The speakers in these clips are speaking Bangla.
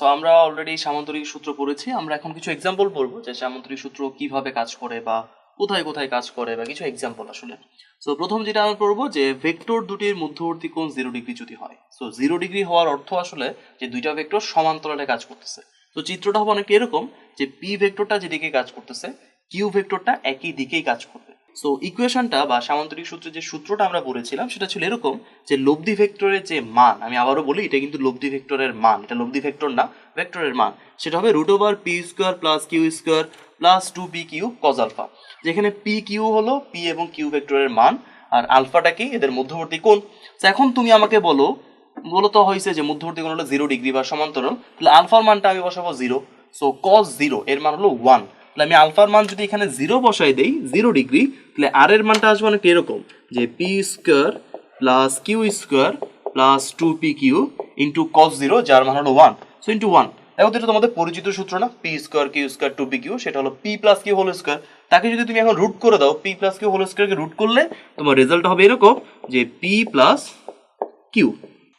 সো আমরা অলরেডি সামান্তরিক সূত্র পড়েছি। আমরা এখন কিছু এক্সাম্পল পড়ব যে সামান্তরিক সূত্র কীভাবে কাজ করে বা কোথায় কোথায় কাজ করে বা কিছু এক্সাম্পল আসলে। সো প্রথম যেটা আমরা পড়ব যে ভেক্টর দুটির মধ্যবর্তী কোণ জিরো ডিগ্রি যদি হয়। সো জিরো ডিগ্রি হওয়ার অর্থ আসলে যে দুইটা ভেক্টর সমান্তরালে কাজ করতেছে। তো চিত্রটা হবে অনেকটা এরকম যে পি ভেক্টরটা যেদিকে কাজ করতেছে কিউ ভেক্টরটা একই দিকেই কাজ করবে। সো ইকুয়েশনটা বা সামান্তরিক সূত্রের যে সূত্রটা আমরা পড়েছিলাম সেটা ছিল এরকম যে লব্ধি ভেক্টরের যে মান, আমি আবারও বলি, এটা কিন্তু লব্ধি ভেক্টরের মান, এটা লব্ধি ভেক্টর না, ভেক্টরের মান। সেটা হবে root over P square plus Q square plus two P Q cos alpha যেখানে পি কিউ হলো পি এবং কিউ ভেক্টরের মান, আর আলফাটা কি? এদের মধ্যবর্তী কোণ। তো এখন তুমি আমাকে বলো, মূলত হয়েছে যে মধ্যবর্তী কোণ হলো জিরো ডিগ্রি বা সমান্তরাল, তাহলে আলফার মানটা আমি বসাবো জিরো সো কজ জিরো এর মান হলো ওয়ান তাহলে আমি আলফার মান যদি এখানে জিরো বসাই দেই, জিরো ডিগ্রি, তাহলে আর এর মানটা আসবে অনেক এরকম, যে P square plus Q square plus two P Q into cos zero, যার মান হলো ওয়ান। So into one. এখন এটা তোমাদের পরিচিত সূত্র না, P square Q square two P Q, সেটা হলো P plus Q whole square. তাকে যদি তুমি এখন রুট করে দাও, পি প্লাস কিউ হোল স্কোয়ারকে রুট করলে, তোমার রেজাল্ট হবে এরকম, যে পি প্লাস কিউ।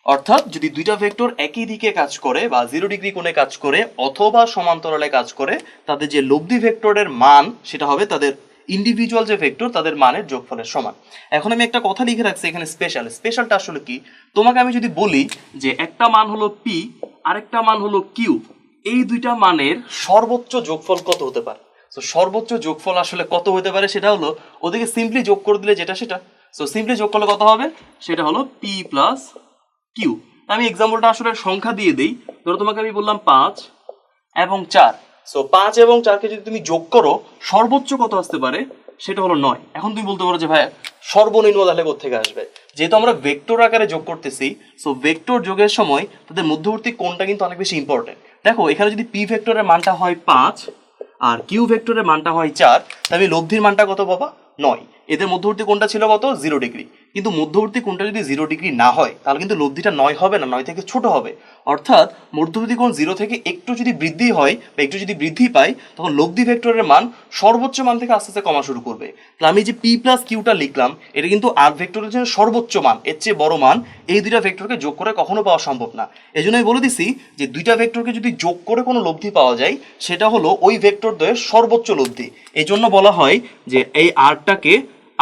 অর্থাৎ যদি দুইটা ভেক্টর একই দিকে কাজ করে বা জিরো ডিগ্রি কোণে কাজ করে অথবা সমান্তরালে কাজ করে, তাদের যে লব্ধি ভেক্টরের মান, সেটা হবে তাদের ইন্ডিভিজুয়াল যে ভেক্টর তাদের মানের যোগফলের সমান। এখন আমি একটা কথা লিখে রাখছি এখানে স্পেশাল স্পেশালটা আসলে কি? তোমাকে আমি যদি বলি যে একটা মান হলো পি আরেকটা মান হলো কিউ এই দুইটা মানের সর্বোচ্চ যোগফল কত হতে পারে? তো সর্বোচ্চ যোগফল আসলে কত হতে পারে সেটা হলো, ওদেরকে সিম্পলি যোগ করে দিলে যেটা সেটা। সো সিম্পলি যোগ করলে কত হবে? সেটা হলো পি প্লাস কিউ। আমি এক্সাম্পলটা আসলে সংখ্যা দিয়ে দিই। ধরো তোমাকে আমি বললাম পাঁচ এবং চার। সো পাঁচ এবং চারকে যদি তুমি যোগ করো, সর্বোচ্চ কত আসতে পারে? সেটা হলো নয়। এখন তুমি বলতে পারো যে, ভাই, সর্বনিম্ন তাহলে থেকে আসবে? যেহেতু আমরা ভেক্টর আকারে যোগ করতেছি সো ভেক্টর যোগের সময় তাদের মধ্যবর্তী কোনটা কিন্তু অনেক বেশি ইম্পর্টেন্ট দেখো, এখানে যদি পি ভেক্টরের মানটা হয় পাঁচ আর কিউ ভেক্টরের মানটা হয় চার, তাহলে লব্ধির মানটা কত বাবা নয়। এদের মধ্যবর্তী কোনটা ছিল কত? জিরো ডিগ্রি কিন্তু মধ্যবর্তী কোণটা যদি জিরো ডিগ্রি না হয়, তাহলে কিন্তু লব্ধিটা নয় হবে না, নয় থেকে ছোট হবে। অর্থাৎ মধ্যবর্তী কোণ জিরো থেকে একটু যদি বৃদ্ধি হয় বা একটু যদি বৃদ্ধি পায়, তখন লব্ধি ভেক্টরের মান সর্বোচ্চ মান থেকে আস্তে আস্তে কমা শুরু করবে। তাহলে আমি যে পি প্লাস কিউটা লিখলাম, এটা কিন্তু আর ভেক্টরের জন্য সর্বোচ্চ মান, এর চেয়ে বড় মান এই দুইটা ভেক্টরকে যোগ করে কখনো পাওয়া সম্ভব না। এই জন্য আমি বলে দিছি যে দুইটা ভেক্টরকে যদি যোগ করে কোনো লব্ধি পাওয়া যায়, সেটা হলো ওই ভেক্টর দ্বয়ের সর্বোচ্চ লব্ধি। এই জন্য বলা হয় যে এই আরটাকে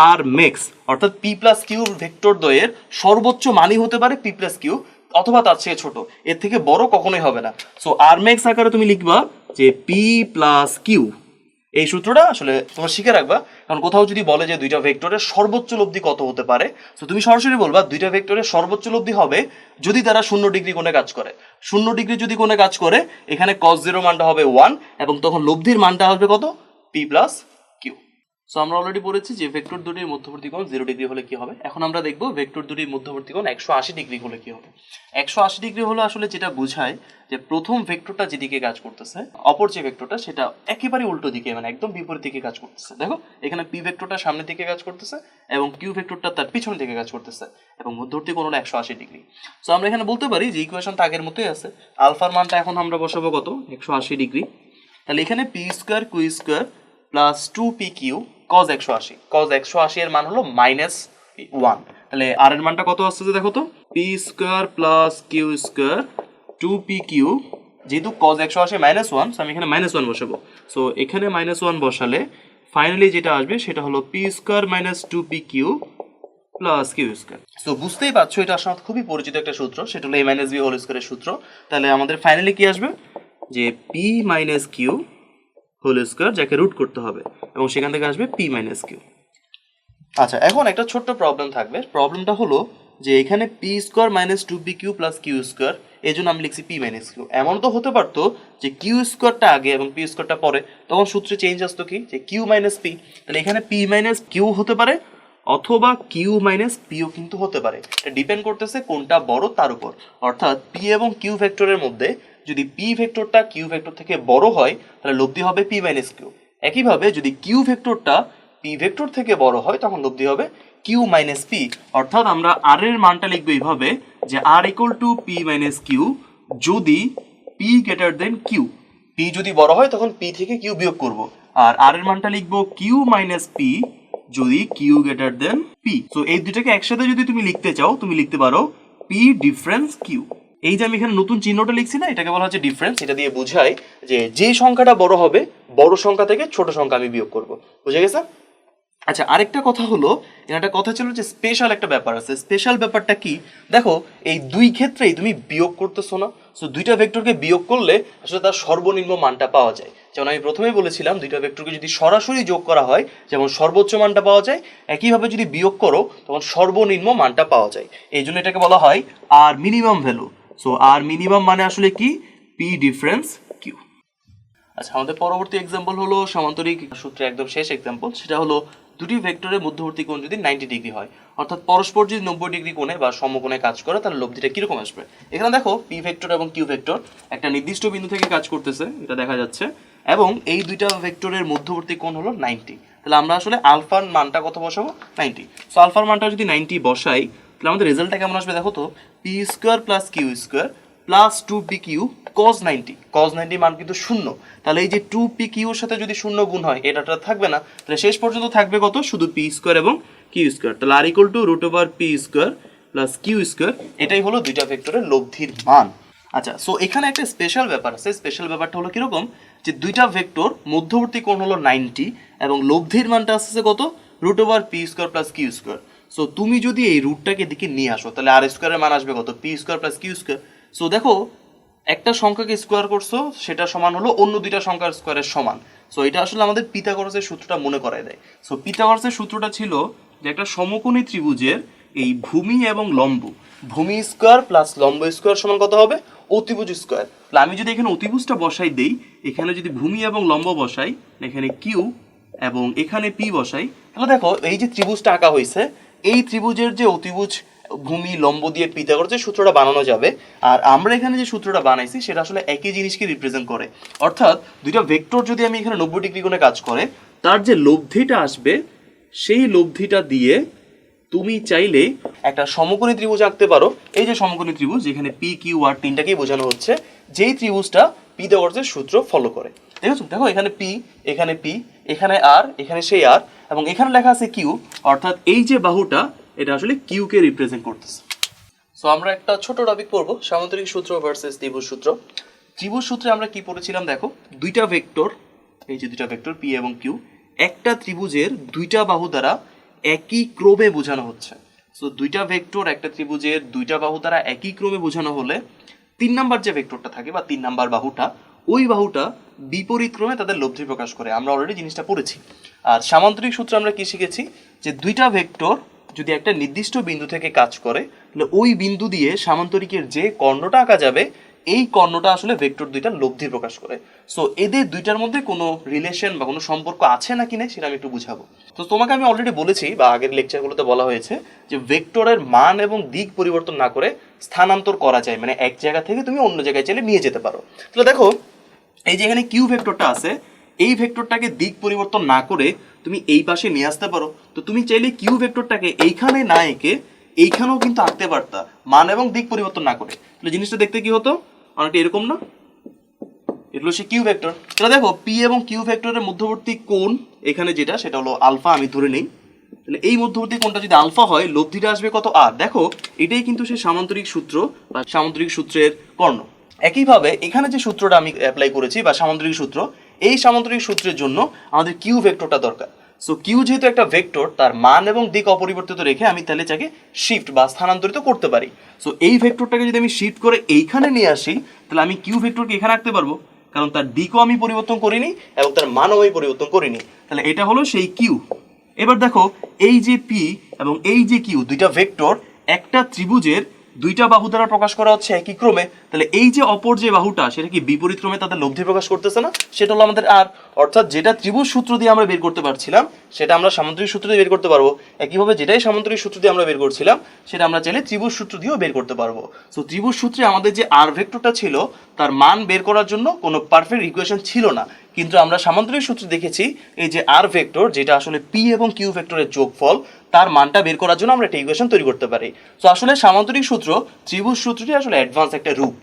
আর মেক্স অর্থাৎ পি প্লাস কিউ ভেক্টর দ্বয়ের সর্বোচ্চ মানই হতে পারে পি প্লাস কিউ অথবা তার চেয়ে ছোট। এর থেকে বড় কখনোই হবে না। সো আর মেক্স আকারে তুমি লিখবা যে পি প্লাস কিউ এই সূত্রটা আসলে তোমরা শিখে রাখবা, কারণ কোথাও যদি বলে যে দুইটা ভেক্টরের সর্বোচ্চ লব্ধি কত হতে পারে তো তুমি সরাসরি বলবা দুইটা ভেক্টরের সর্বোচ্চ লব্ধি হবে যদি তারা শূন্য ডিগ্রি কোণে কাজ করে। শূন্য ডিগ্রি যদি কোণে কাজ করে, এখানে কস জিরো মানটা হবে ওয়ান এবং তখন লব্ধির মানটা আসবে কত? পি প্লাস সো আমরা অলরেডি পড়েছি যে ভেক্টর দুটির মধ্যবর্তী কোণ জিরো ডিগ্রি হলে কি হবে? এখন আমরা দেখব ভেক্টর দুটির মধ্যবর্তী কোণ একশো আশি ডিগ্রি হলে কি হবে? একশো আশি ডিগ্রি হলো আসলে যেটা বোঝায় যে প্রথম ভেক্টরটা যেদিকে কাজ করতেছে, অপর যে ভেক্টরটা সেটা একেবারে উল্টো দিকে মানে একদম বিপরীত দিকে কাজ করতেছে। দেখো, এখানে পি ভেক্টরটা সামনের দিকে কাজ করতেছে এবং কিউ ভেক্টরটা তার পিছন দিকে কাজ করতেছে এবং মধ্যবর্তী কোণ হলো একশো আশি ডিগ্রি সো আমরা এখানে বলতে পারি যে ইকুয়েশনটা আগের মতোই আছে, আলফার মানটা এখন আমরা বসাবো কত? একশো আশি ডিগ্রি তাহলে এখানে P square Q square plus two P Q cos একশো আশি। কজ একশো আশি এর মান হলো মাইনাস ওয়ান তাহলে আর এর মানটা কত আসছে দেখো তো? P square plus Q square two P Q যেহেতু কজ একশো আশি মাইনাস ওয়ান আমি এখানে মাইনাস ওয়ান বসাবো। সো এখানে মাইনাস ওয়ান বসালে ফাইনালি যেটা আসবে সেটা হলো P square minus two P Q plus Q square so বুঝতেই পারছ, এটা আসলে খুবই পরিচিত একটা সূত্র, সেটা হলো এ মাইনাস বি হোল স্কোয়ারের সূত্র। তাহলে আমাদের ফাইনালি কি আসবে? যে P minus Q whole square, যাকে রুট করতে হবে। এবং সেখান থেকে আসবে পি মাইনাস কিউ আচ্ছা এখন একটা ছোট্ট প্রবলেম থাকবে। প্রবলেমটা হলো যে এখানে P square minus two P Q plus Q square, এই জন্য আমি লিখছি পি মাইনাস কিউ এমন তো হতে পারতো যে কিউ স্কোয়ারটা আগে এবং পি স্কোয়ারটা পরে। তখন সূত্রে চেঞ্জ আসতো কি? যে কিউ মাইনাস পি তাহলে এখানে পি মাইনাস কিউ হতে পারে, অথবা কিউ মাইনাস পিও কিন্তু হতে পারে। এটা ডিপেন্ড করতেছে কোনটা বড়, তার উপর। অর্থাৎ পি এবং কিউ ভেক্টরের মধ্যে যদি পি ভেক্টরটা কিউ ভেক্টর থেকে বড় হয়, তাহলে লব্ধি হবে পি মাইনাস কিউ একইভাবে যদি কিউ ভেক্টরটা পি ভেক্টর থেকে বড় হয়, তখন লব্ধি হবে কিউ মাইনাস পি অর্থাৎ আমরা আর এর মানটা লিখব এইভাবে যে R equal to P minus Q যদি P greater than Q P যদি বড় হয়, তখন পি থেকে কিউ বিয়োগ করব। আর আর এর মানটা লিখব কিউ মাইনাস পি যদি কিউ গ্রেটার দেন পি তো এই দুটাকে একসাথে যদি তুমি লিখতে চাও, তুমি লিখতে পারো পি ডিফারেন্স কিউ এই যে আমি এখানে নতুন চিহ্নটা লিখছি না, এটাকে বলা হচ্ছে ডিফারেন্স এটা দিয়ে বোঝায় যে যে সংখ্যাটা বড় হবে, বড় সংখ্যা থেকে ছোট সংখ্যা আমি বিয়োগ করব। বুঝে গেছে? আচ্ছা আরেকটা কথা হলো একটা কথা ছিল যে স্পেশাল একটা ব্যাপার আছে। স্পেশাল ব্যাপারটা কি? দেখো, এই দুই ক্ষেত্রেই তুমি বিয়োগ করতেছো না। সো দুইটা ভেক্টরকে বিয়োগ করলে আসলে তার সর্বনিম্ন মানটা পাওয়া যায়। যেমন আমি প্রথমেই বলেছিলাম, দুইটা ভেক্টরকে যদি সরাসরি যোগ করা হয়, যেমন সর্বোচ্চ মানটা পাওয়া যায়, একইভাবে যদি বিয়োগ করো, তখন সর্বনিম্ন মানটা পাওয়া যায়। এই জন্য এটাকে বলা হয় R minimum value so R minimum মানে আসলে কি? পি ডিফারেন্স কিউ আচ্ছা আমাদের পরবর্তী এক্সাম্পল হলো সমান্তরিক সূত্রে একদম শেষ এক্সাম্পল সেটা হলো দুটি ভেক্টরের মধ্যবর্তী কোণ যদি নাইনটি ডিগ্রি হয়, অর্থাৎ পরস্পর যদি নব্বই ডিগ্রি কোণে বা সমকোণে কাজ করে, তাহলে লব্ধিটা কীরকম আসবে? এখানে দেখো পি ভেক্টর এবং কিউ ভেক্টর একটা নির্দিষ্ট বিন্দু থেকে কাজ করতেছে, এটা দেখা যাচ্ছে, এবং এই দুইটা ভেক্টরের মধ্যবর্তী কোণ হলো নাইনটি তাহলে আমরা আসলে আলফার মানটা কত বসাবো? নাইনটি সো আলফার মানটা যদি নাইনটি বসাই, তাহলে আমাদের রেজাল্টটা কেমন আসবে দেখো তো? P square plus Q square plus two P Q cos ninety. Cos ninety মান কিন্তু শূন্য। তাহলে এই যে টু পি কিউর সাথে যদি শূন্য গুণ হয়, এটা থাকবে না। তাহলে শেষ পর্যন্ত থাকবে কত? শুধু পি স্কোয়ার এবং কিউ স্কোয়ার। তাহলে R equal to root over P square plus Q square এটাই হলো দুইটা ভেক্টরের লব্ধির মান। আচ্ছা সো এখানে একটা স্পেশাল ব্যাপার আছে। স্পেশাল ব্যাপারটা হলো কীরকম? যে দুইটা ভেক্টর মধ্যবর্তী কোণ হলো নাইনটি এবং লব্ধির মানটা আসছে কত? Root over P square plus Q square so তুমি যদি এই রুটটাকে দিকে নিয়ে আসো, তাহলে আর স্কোয়ারের মান আসবে কত? P square plus Q square so দেখো, একটা সংখ্যাকে স্কোয়ার করছ, সেটা সমান হলো অন্য দুইটা সংখ্যার স্কোয়ারের সমান। সো এটা আসলে আমাদের পিথাগোরাসের সূত্রটা মনে করায় দেয়। সো পিথাগোরাসের সূত্রটা ছিল যে একটা সমকোণী ত্রিভুজের এই ভূমি এবং লম্ব। ভূমি স্কোয়ার প্লাস লম্ব স্কোয়ার সমান কত হবে? অতিভুজ স্কোয়ার তাহলে আমি যদি এখানে অতিভুজটা বসাই দেই, এখানে যদি ভূমি এবং লম্ব বসাই, এখানে কিউ এবং এখানে পি বসাই, তাহলে দেখো, এই যে ত্রিভুজটা আঁকা হয়েছে এই ত্রিভুজের যে অতিভুজ ভূমি, লম্ব দিয়ে পিতা যে সূত্রটা বানানো যাবে। আর আমরা এখানে যে সূত্রটা বানাইছি, সেটা আসলে একই জিনিসকে রিপ্রেজেন্ট করে। অর্থাৎ দুইটা ভেক্টর যদি আমি এখানে নব্বই ডিগ্রি কোণে কাজ করে, তার যে লব্ধিটা আসবে, সেই লব্ধিটা দিয়ে তুমি চাইলে একটা সমকোণী ত্রিভুজ আঁকতে পারো। এই যে সমকোণী ত্রিভুজ যেখানে পি কিউ আর তিনটাকেই বোঝানো হচ্ছে। যেই ত্রিভুজটা পি পিথাগোরাসের সূত্র ফলো করে। দেখেছ? দেখো, এখানে পি এখানে পি এখানে আর এখানে সেই আর এবং এখানে লেখা আছে কিউ অর্থাৎ এই যে বাহুটা, এটা আসলে কিউকে রিপ্রেজেন্ট করতেছে। সো আমরা একটা ছোট টপিক পড়ব, সামান্তরিক সূত্র ভার্সেস ত্রিভুজ সূত্র। ত্রিভুজ সূত্রে আমরা কি পড়েছিলাম, দেখো? দুইটা ভেক্টর এই যে দুইটা ভেক্টর পি এবং কিউ একটা ত্রিভুজের দুইটা বাহু দ্বারা একই ক্রমে বোঝানো হচ্ছে। সো দুইটা ভেক্টর একটা ত্রিভুজের দুইটা বাহু দ্বারা একই ক্রমে বোঝানো হলে তিন নাম্বার যে ভেক্টরটা থাকে বা তিন নাম্বার বাহুটা, ওই বাহুটা বিপরীত ক্রমে তাদের লব্ধি প্রকাশ করে। আমরা অলরেডি জিনিসটা পড়েছি। আর সামান্তরিক সূত্রে আমরা কি শিখেছি? যে দুইটা ভেক্টর যদি একটা নির্দিষ্ট বিন্দু থেকে কাজ করে, তাহলে ওই বিন্দু দিয়ে সামান্তরিকের যে কর্ণটা আঁকা যাবে এই কর্ণটা আসলে ভেক্টর দুইটার লব্ধি প্রকাশ করে। সো এদের দুইটার মধ্যে কোনো রিলেশন বা কোনো সম্পর্ক আছে নাকি না সেটা আমি একটু বুঝাবো। তো তোমাকে আমি অলরেডি বলেছি বা আগের লেকচারগুলোতে বলা হয়েছে যে ভেক্টরের মান এবং দিক পরিবর্তন না করে স্থানান্তর করা যায়। মানে এক জায়গা থেকে তুমি অন্য জায়গায় চাইলে নিয়ে যেতে পারো। তাহলে দেখো, এই যে এখানে কিউ ভেক্টরটা আছে, এই ভেক্টরটাকে দিক পরিবর্তন না করে তুমি এই পাশে নিয়ে আসতে পারো। তো তুমি চাইলে কিউ ভেক্টরটাকে এইখানে না এঁকে এইখানেও কিন্তু আঁকতে পারতা মান এবং দিক পরিবর্তন না করে। তাহলে জিনিসটা দেখতে কি হতো? অনেকটা এরকম না? এগুলো সে কিউ ভেক্টর তাহলে দেখো পি এবং কিউ ভেক্টরের মধ্যবর্তী কোণ এখানে যেটা, সেটা হলো আলফা, আমি ধরে নেই। তাহলে এই মধ্যবর্তী কোণটা যদি আলফা হয়, লব্ধিটা আসবে কত আর দেখো, এটাই কিন্তু সে সামান্তরিক সূত্র বা সামান্তরিক সূত্রের কর্ণ। একইভাবে এখানে যে সূত্রটা আমি অ্যাপ্লাই করেছি বা সামান্তরিক সূত্র, এই সামান্তরিক সূত্রের জন্য আমাদের কিউ ভেক্টরটা দরকার। সো কিউ যেহেতু একটা ভেক্টর তার মান এবং দিক অপরিবর্তিত রেখে আমি তাহলে তাকে শিফট বা স্থানান্তরিত করতে পারি। সো এই ভেক্টরটাকে যদি আমি শিফট করে এইখানে নিয়ে আসি, তাহলে আমি কিউ ভেক্টরকে এখানে রাখতে পারব। কারণ তার দিকও আমি পরিবর্তন করিনি এবং তার মানও আমি পরিবর্তন করিনি। তাহলে এটা হলো সেই কিউ এবার দেখো, এই যে পি এবং এই যে কিউ দুইটা ভেক্টর একটা ত্রিভুজের দুইটা বাহু দ্বারা প্রকাশ করা হচ্ছে একই ক্রমে, তাহলে এই যে অপর যে বাহুটা, সেটা কি বিপরীত ক্রমে তাদের লব্ধি প্রকাশ করতেছে না? সেটা হলো আমাদের আর অর্থাৎ যেটা ত্রিভুজ সূত্র দিয়ে আমরা বের করতে পারছিলাম, সেটা আমরা সামান্তরিক সূত্র দিয়ে বের করতে পারব। একইভাবে যেটাই সামান্তরিক সূত্র দিয়ে আমরা বের করছিলাম, সেটা আমরা চাইলে ত্রিভুজ সূত্র দিয়েও বের করতে পারব। তো ত্রিভুজ সূত্রে আমাদের যে আর ভেক্টরটা ছিল, তার মান বের করার জন্য কোনো পারফেক্ট ইকুয়েশন ছিল না। কিন্তু আমরা সামান্তরিক সূত্রে দেখেছি এই যে আর ভেক্টর যেটা আসলে পি এবং কিউ ভেক্টরের যোগফল, তার মানটা বের করার জন্য আমরা একটা ইকুয়েশন তৈরি করতে পারি। তো আসলে সামান্তরিক সূত্র, ত্রিভুজ সূত্রটি আসলে অ্যাডভান্স একটা রূপ।